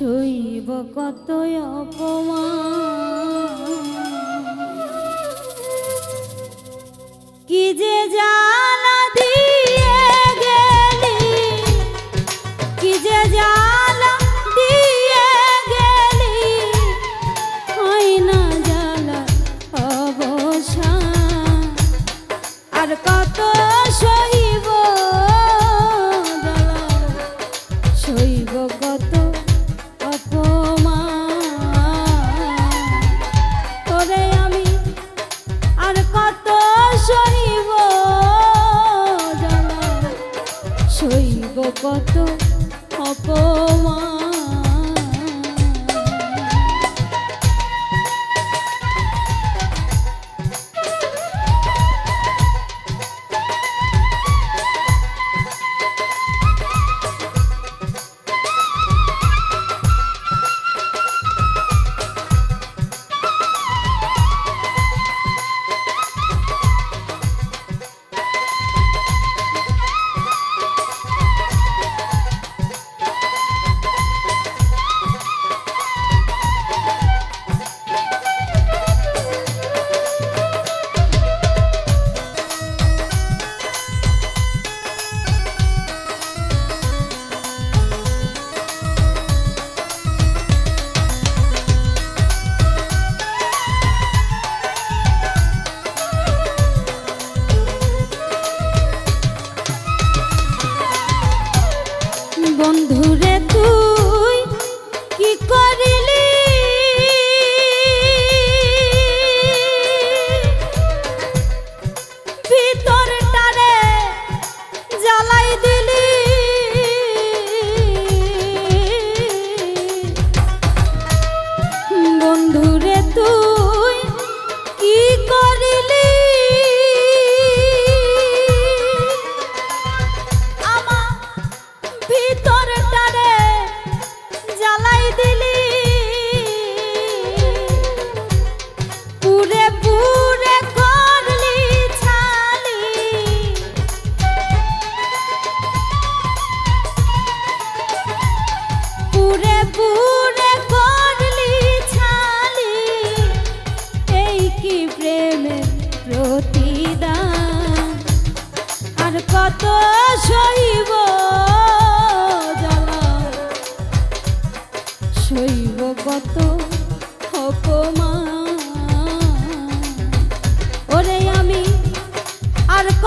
সইব কত অপমান। কি যে যা 我读。বন্ধুরে bedeli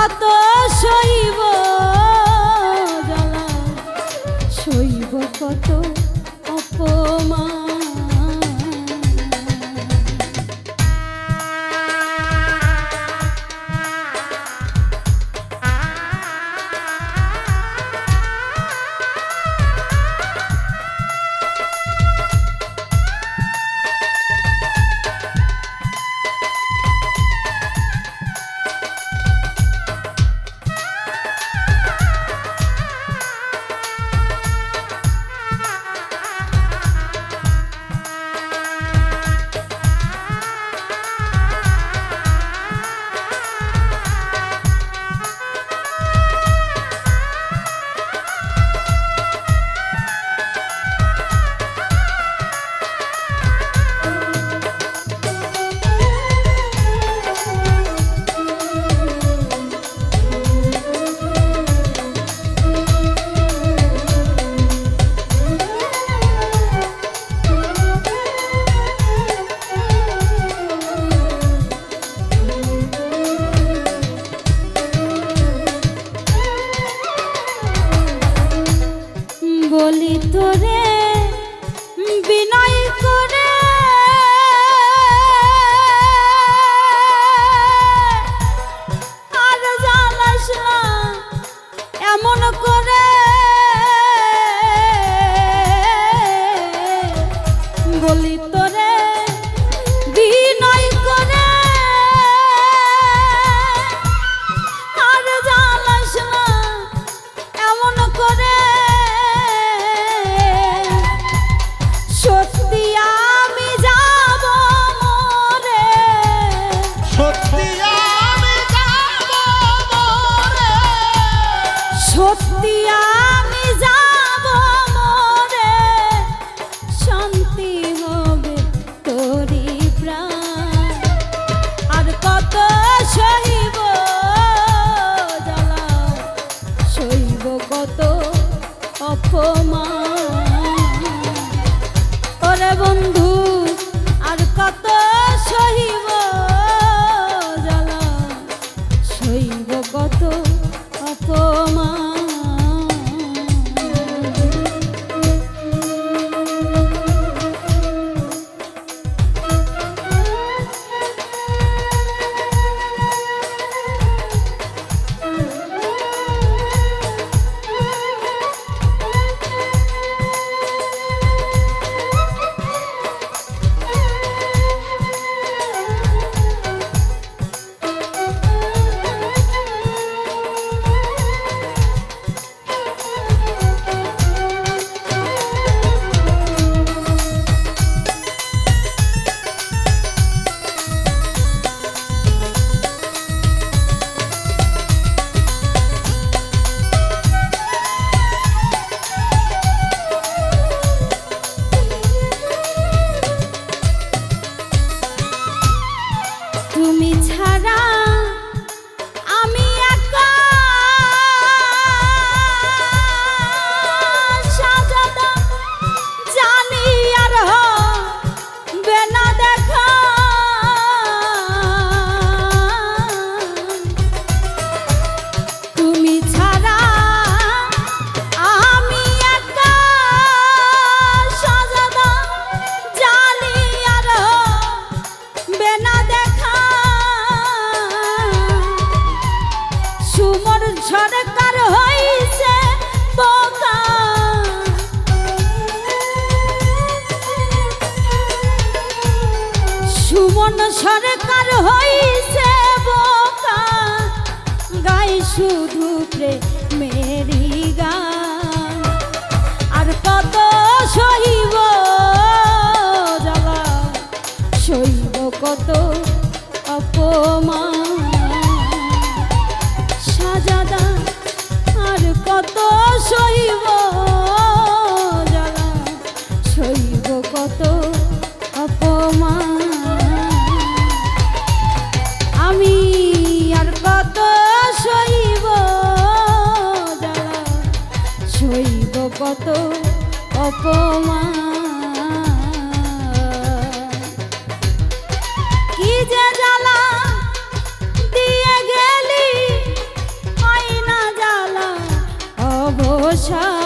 মতো গলিত কত অপমান সরকার হয়েছে বোকা গাই শুধু মেরি গান। আর কত সহিব জ্বালা সইব কত অপমান। আশা